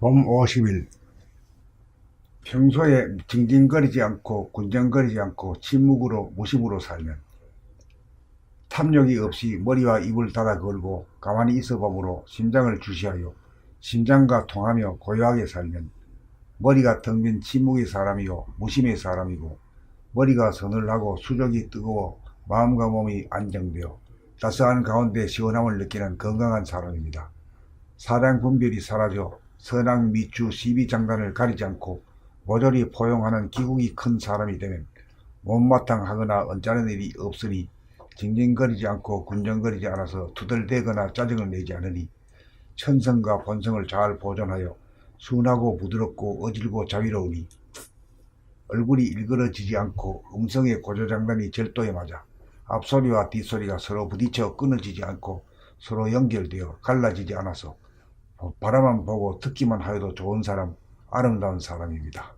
봄 50일 평소에 징징거리지 않고 군정거리지 않고 침묵으로 무심으로 살면 탐욕이 없이 머리와 입을 닫아 걸고 가만히 있어 봄으로 심장을 주시하여 심장과 통하며 고요하게 살면 머리가 텅 빈 침묵의 사람이요 무심의 사람이고 머리가 서늘하고 수족이 뜨거워 마음과 몸이 안정되어 따스한 가운데 시원함을 느끼는 건강한 사람입니다. 사량 분별이 사라져 선악 미추 시비장단을 가리지 않고 모조리 포용하는 기국이 큰 사람이 되면 못마땅하거나 언짢은 일이 없으니 징징거리지 않고 군정거리지 않아서 투덜대거나 짜증을 내지 않으니 천성과 본성을 잘 보존하여 순하고 부드럽고 어질고 자비로우니 얼굴이 일그러지지 않고 음성의 고조장단이 절도에 맞아 앞소리와 뒷소리가 서로 부딪혀 끊어지지 않고 서로 연결되어 갈라지지 않아서 바라만 보고 듣기만 하여도 좋은 사람, 아름다운 사람입니다.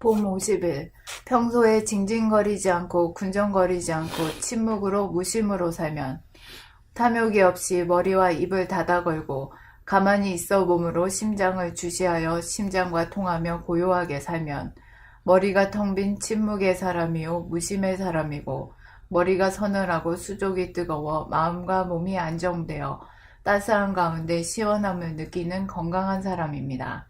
봄 50일 평소에 징징거리지 않고 군정거리지 않고 침묵으로 무심으로 살면 탐욕이 없이 머리와 입을 닫아 걸고 가만히 있어 봄으로 심장을 주시하여 심장과 통하며 고요하게 살면 머리가 텅 빈 침묵의 사람이요 무심의 사람이고 머리가 서늘하고 수족이 뜨거워 마음과 몸이 안정되어 따스한 가운데 시원함을 느끼는 건강한 사람입니다.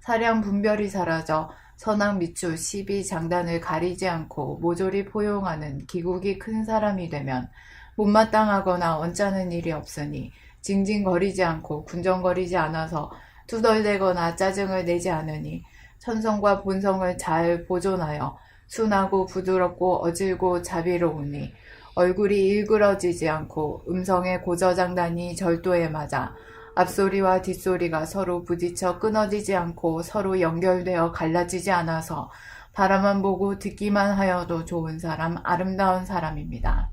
사량 분별이 사라져 선악 미추 시비 장단을 가리지 않고 모조리 포용하는 기국이 큰 사람이 되면 못마땅하거나 언짢은 일이 없으니 징징거리지 않고 군정거리지 않아서 투덜대거나 짜증을 내지 않으니 천성과 본성을 잘 보존하여 순하고 부드럽고 어질고 자비로우니 얼굴이 일그러지지 않고 음성의 고저장단이 절도에 맞아 앞소리와 뒷소리가 서로 부딪혀 끊어지지 않고 서로 연결되어 갈라지지 않아서 바라만 보고 듣기만 하여도 좋은 사람, 아름다운 사람입니다.